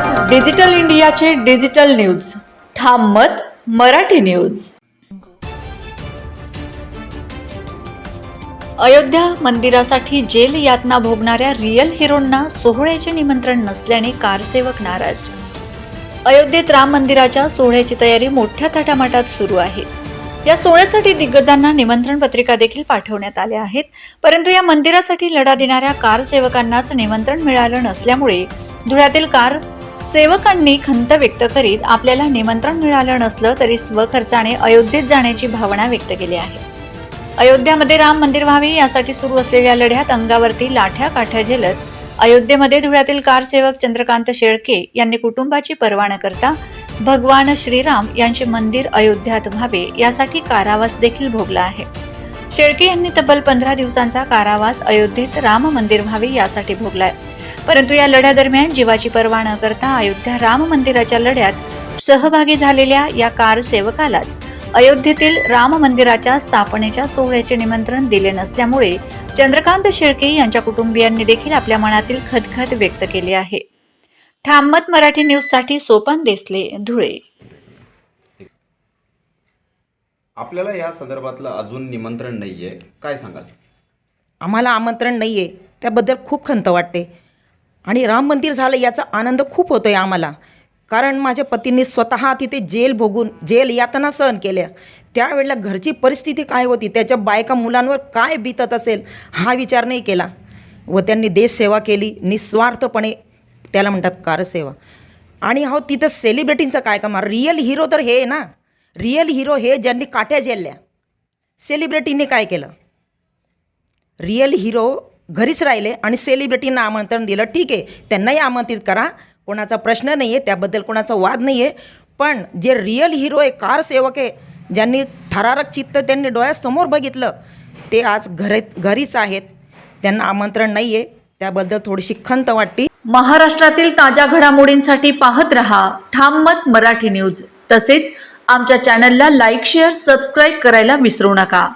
मत डिजिटल इंडियाचे digital news. ठाम मत मराठी न्यूज. अयोध्या मंदिरासाठी जेल यातना भोगणाऱ्या रिअल हिरोंना सोहळ्याचे निमंत्रण नसल्याने कारसेवक नाराज. अयोध्येत राम मंदिराच्या सोहळ्याची तयारी मोठ्या थाटामाटात सुरू आहे. या सोहळ्यासाठी दिग्गजांना निमंत्रण पत्रिका देखील पाठवण्यात आल्या आहेत. परंतु या मंदिरासाठी लढा देणाऱ्या कार सेवकांनाच निमंत्रण मिळालं नसल्यामुळे धुळ्यातील कार सेवकांनी खंत व्यक्त करीत आपल्याला निमंत्रण मिळालं नसलं तरी स्वखर्चाने अयोध्येत जाण्याची भावना व्यक्त केली आहे. अयोध्यामध्ये राम मंदिर व्हावे यासाठी सुरू असलेल्या लढ्यात अंगावरती लाठ्या काठ्या झेलत अयोध्येमध्ये धुळ्यातील कारसेवक चंद्रकांत शेळके यांनी कुटुंबाची पर्वा न करता भगवान श्रीराम यांचे मंदिर अयोध्यात व्हावे यासाठी कारावास देखील भोगला आहे. शेळके यांनी तब्बल पंधरा दिवसांचा कारावास अयोध्येत राम मंदिर व्हावे यासाठी भोगलाय. परंतु या लढ्यादरम्यान जीवाची पर्वा न करता अयोध्या राम मंदिराच्या लढ्यात सहभागी झालेल्या या कार सेवकालाच अयोध्येतील राम मंदिराच्या स्थापनेच्या सोहळ्याचे निमंत्रण दिले नसल्यामुळे चंद्रकांत शेळके यांच्या कुटुंबियांनी देखील आपल्या मनातील खदखद व्यक्त केली आहे. ठाममत मराठी न्यूजसाठी सोपान देसले धुळे. आपल्याला या संदर्भातलं अजून निमंत्रण नाही आहे काय सांगाल? आम्हाला आमंत्रण नाही आहे त्याबद्दल खूप खंत वाटते. आणि राम मंदिर झालं याचा आनंद खूप होतो आहे आम्हाला. कारण माझ्या पतींनी स्वतः तिथे जेल भोगून जेल यातना सहन केल्या. त्यावेळेला घरची परिस्थिती काय होती? त्याच्या बायका मुलांवर काय बितत असेल हा विचार नाही केला. व त्यांनी देशसेवा केली निस्वार्थपणे त्याला म्हणतात कारसेवा. आणि हो तिथं सेलिब्रिटींचं काय कमा रिअल हिरो तर हे आहे ना. रिअल हिरो हे ज्यांनी काट्या झेलल्या. सेलिब्रिटींनी काय केलं? रिअल हिरो घरीच राहिले आणि सेलिब्रिटींना आमंत्रण दिलं. ठीक आहे त्यांनाही आमंत्रित करा. कोणाचा प्रश्न नाही आहे त्याबद्दल कोणाचा वाद नाही आहे पण जे रिअल हिरो आहे कार सेवक आहे ज्यांनी थरारक चित्त त्यांनी डोळ्यासमोर बघितलं ते आज घरी घरीच आहेत. त्यांना आमंत्रण नाही आहे त्याबद्दल थोडीशी खंत वाटते. महाराष्ट्रातील ताज्या घडामोडींसाठी पाहत रहा ठाम मत मराठी न्यूज. तसेच आमच्या चॅनलला लाईक शेअर सबस्क्राईब करायला विसरू नका.